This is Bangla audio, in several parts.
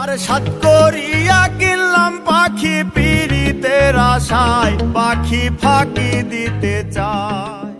আর সাত করিয়া কিনলাম পাখি পিড়িতে আশায় পাখি ফাঁকি দিতে চায়।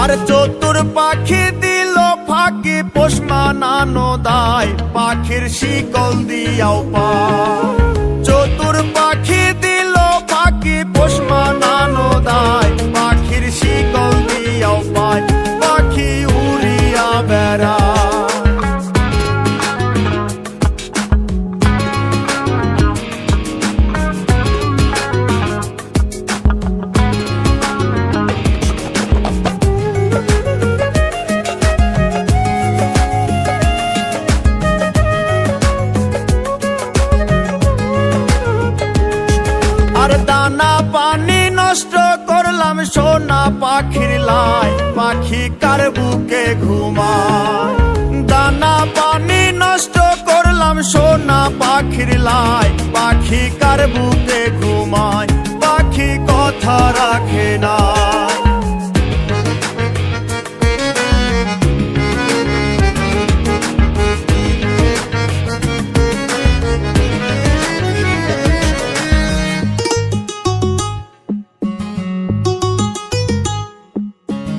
আর চতুর পাখি ফাঁকি পোষ মানানো দায়, পাখির শিকল দিয়াও পা। চতুর পাখি দিল পাখি পোষ মানানো দায়, পাখির শিকল দিয়াও পায়, পাখি উড়িয়া বেড়ায়। করলাম সোনা পাখির লাই, পাখি কার বুকে দানা পানি নষ্ট করলাম সোনা পাখির লাই, পাখি কার বুকে ঘুমায়? পাখি কথা রাখে না।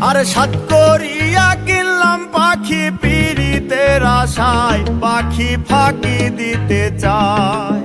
আর সাত করিয়া কিনলাম পাখি পিড়িতে আশায় পাখি ফাঁকি দিতে চায়।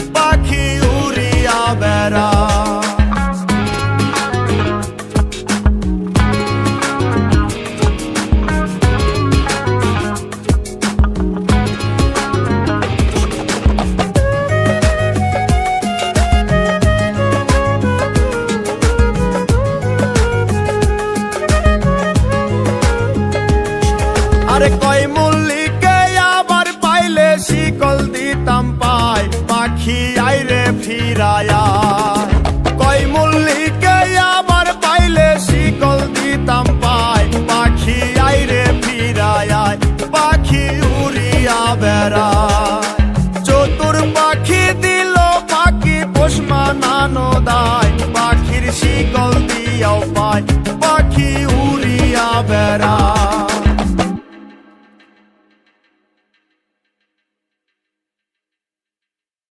আর কয় মল্লিকে আবার পাইলে শিকল দিতাম পাই, পাখি আইরে ফিরায়া। কয় মল্লিকে আবার পাইলে শিকল দিতাম পাই, পাখি আইরে ফিরায়া, পাখি উড়িয়া বেড়া। চতুর পাখি দিল পাখি পোষমা নানো পাখির শিকল দিয়াও পায় পাখি উড়িয়া বেড়া।